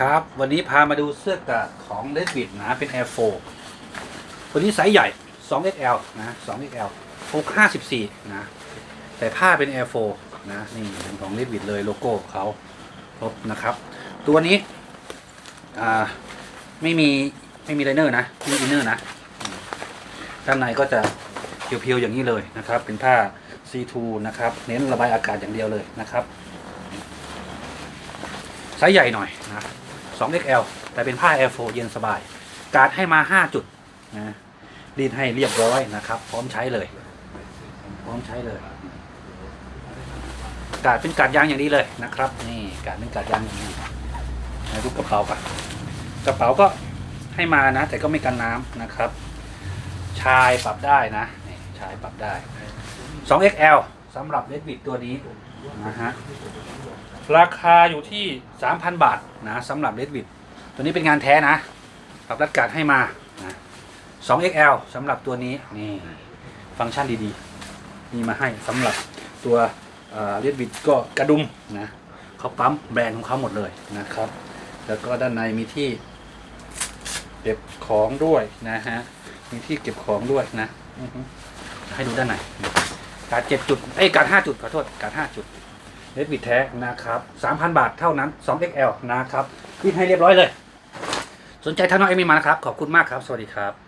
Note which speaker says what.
Speaker 1: ครับ วันนี้พามาดูเสื้อกะของ r e d w i t นะเป็น Air 4วันนี้ไซส์ใหญ่ 2XL นะ 2XL อก54 นะ แต่ผ้าเป็น Air 4นะ นี่เป็นของ r e d w i t เลยโลโก้เขาครบนะครับ ตัวนี้ อ่า ไม่มี ไม่มีไลเนอร์นะไม่มีอินเนอร์นะ ด้านในก็จะเพียวๆอย่างนี้เลยนะครับ เป็นผ้า C2 นะครับ เน้นระบายอากาศอย่างเดียวเลยนะครับไซส์ใหญ่หน่อยนะ 2XL แต่เป็นผ้า Air 4เย็นสบาย การดให้มา 5 จุดนะรีดให้เรียบร้อยนะครับ พร้อมใช้เลย พร้อมใช้เลย การดเป็นการดยางอย่างนี้เลยนะครับ นี่การดเป็นการดยางอย่างนี้ในรูปกระเป๋าปะกระเป๋าก็ให้มานะ แต่ก็ไม่กันน้ำนะครับ ชายปรับได้นะชายปรับได้ 2XL สำหรับเลดบิดตัวนี้ นะฮะราคาอยู่ที่ 3,000 บาทนะสำหรับเลดวิดตัวนี้เป็นงานแท้นะปรับรัดการดให้มานะ 2XL สำหรับตัวนี้นี่ฟังก์ชันดีๆ มีมาให้สำหรับตัวเลดวิดก็กระดุมนะเขาปั๊มแบรนด์ของเขาหมดเลยนะครับ แล้วก็ด้านในมีที่เก็บของด้วยนะฮะมีที่เก็บของด้วยนะให้ดูด้านใน การดเจ็ดจุดเอ้ยการดห้าจุดขอโทษการดห้าจุดเล็บิดแท้นะครับสามพันบาทเท่านั้น 2XL นะครับรีดให้เรียบร้อยเลย สนใจท่านน้องเอมมีมานะครับ ขอบคุณมากครับ สวัสดีครับ